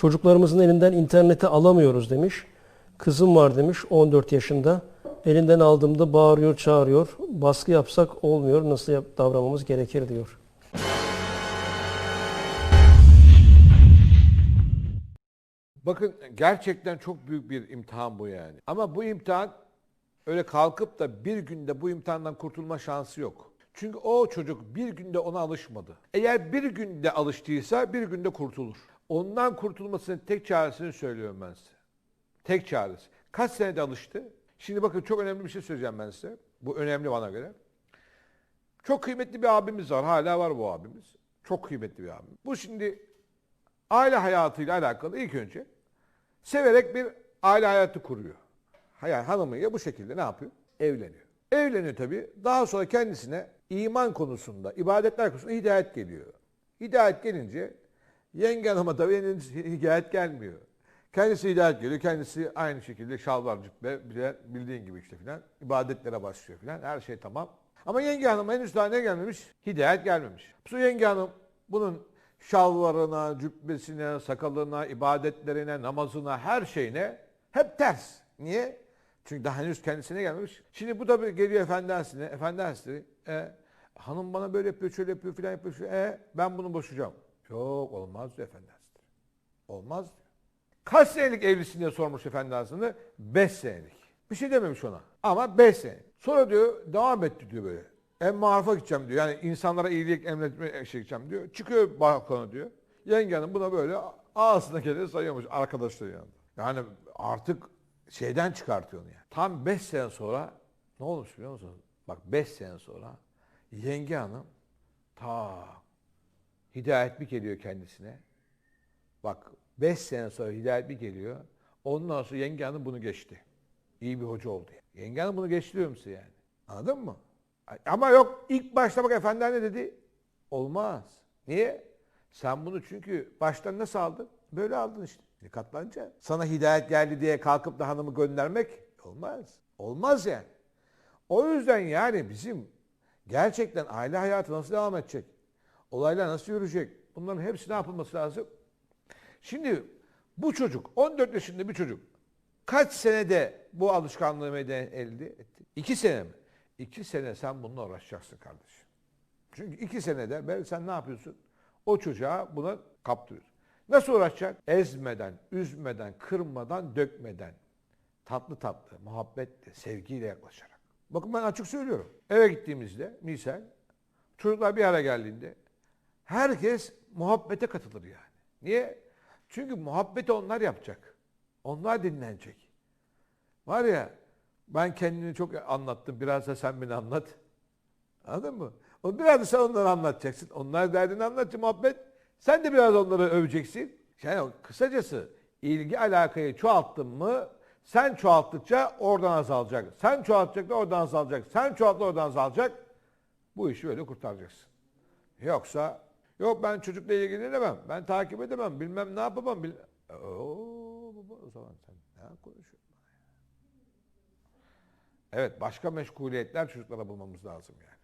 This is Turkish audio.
Çocuklarımızın elinden interneti alamıyoruz demiş. Kızım var demiş 14 yaşında. Elinden aldığımda bağırıyor, çağırıyor. Baskı yapsak olmuyor. Nasıl davranmamız gerekir diyor. Bakın gerçekten çok büyük bir imtihan bu yani. Ama bu imtihan öyle kalkıp da bir günde bu imtihandan kurtulma şansı yok. Çünkü o çocuk bir günde ona alışmadı. Eğer bir günde alıştıysa bir günde kurtulur. Ondan kurtulmasının tek çaresini söylüyorum ben size. Tek çaresi. Kaç senede alıştı? Şimdi bakın çok önemli bir şey söyleyeceğim ben size. Bu önemli bana göre. Çok kıymetli bir abimiz var. Hala var bu abimiz. Çok kıymetli bir abimiz. Bu şimdi aile hayatıyla alakalı ilk önce severek bir aile hayatı kuruyor. Yani hanımıyla bu şekilde ne yapıyor? Evleniyor. Evleniyor tabii. Daha sonra kendisine iman konusunda, ibadetler konusunda hidayet geliyor. Hidayet gelince yenge hanıma tabii hidayet gelmiyor. Kendisi hidayet geliyor. Kendisi aynı şekilde şalvar cübbe bildiğin gibi işte filan ibadetlere başlıyor filan. Her şey tamam. Ama yenge hanım henüz daha ne gelmemiş? Hidayet gelmemiş. Bu yenge hanım bunun şalvarına, cübbesine, sakalına, ibadetlerine, namazına, her şeyine hep ters. Niye? Çünkü daha henüz kendisine gelmemiş. Şimdi bu da bir geliyor efendi Hazretleri, efendi Hazretleri, e, hanım bana böyle yapıyor, şöyle yapıyor filan yapıyor. E, ben bunu boşayacağım. Yok olmaz diyor efendi. Olmaz diyor. Kaç senelik evlisin diye sormuş efendi. Beş senelik. Bir şey dememiş ona. Ama beş sene. Sonra diyor devam etti diyor böyle. En marufa gideceğim diyor. Yani insanlara iyilik emretmeye şey gideceğim diyor. Çıkıyor balkona diyor. Yenge hanım buna böyle ağzına geleni sayıyormuş arkadaşları yanında. Yani artık şeyden çıkartıyor onu yani. Tam 5 sene sonra ne olmuş biliyor musunuz? Bak 5 sene sonra yenge hanım ta hidayet bir geliyor kendisine. Bak 5 sene sonra hidayet bir geliyor. Ondan sonra yenge hanım bunu geçti. İyi bir hoca oldu. Yani. Yenge hanım bunu geçti diyorum size yani. Anladın mı? Ama yok ilk başta bak efendiler ne dedi? Olmaz. Niye? Sen bunu çünkü baştan nasıl aldın? Böyle aldın işte. Katlanınca. Sana hidayet geldi diye kalkıp da hanımı göndermek olmaz. Olmaz yani. O yüzden yani bizim gerçekten aile hayatı nasıl devam edecek? Olaylar nasıl yürüyecek? Bunların hepsi ne yapılması lazım? Şimdi bu çocuk 14 yaşında bir çocuk kaç senede bu alışkanlığı meden elde etti? İki sene mi? İki sene sen bununla uğraşacaksın kardeşim. Çünkü iki senede ben sen ne yapıyorsun? O çocuğa buna kaptırıyorsun. Nasıl uğraşacak? Ezmeden, üzmeden, kırmadan, dökmeden. Tatlı tatlı, muhabbetle, sevgiyle yaklaşarak. Bakın ben açık söylüyorum. Eve gittiğimizde misal çocuklar bir araya geldiğinde herkes muhabbete katılır yani. Niye? Çünkü muhabbeti onlar yapacak. Onlar dinlenecek. Var ya ben kendini çok anlattım. Biraz da sen beni anlat. Anladın mı? O biraz da sen onları anlatacaksın. Onlar derdini anlatacak muhabbet. Sen de biraz onları öveceksin. Yani kısacası ilgi alakayı çoğalttın mı sen çoğalttıkça oradan azalacak. Sen çoğalttıkça oradan azalacak. Sen çoğalttıkça oradan azalacak. Bu işi öyle kurtaracaksın. Yoksa yok ben çocukla ilgilenemem. Ben takip edemem. Bilmem ne yapamam. Bil Oo, baba, o zaman sen ne konuşuyorsun? Evet başka meşguliyetler çocuklara bulmamız lazım yani.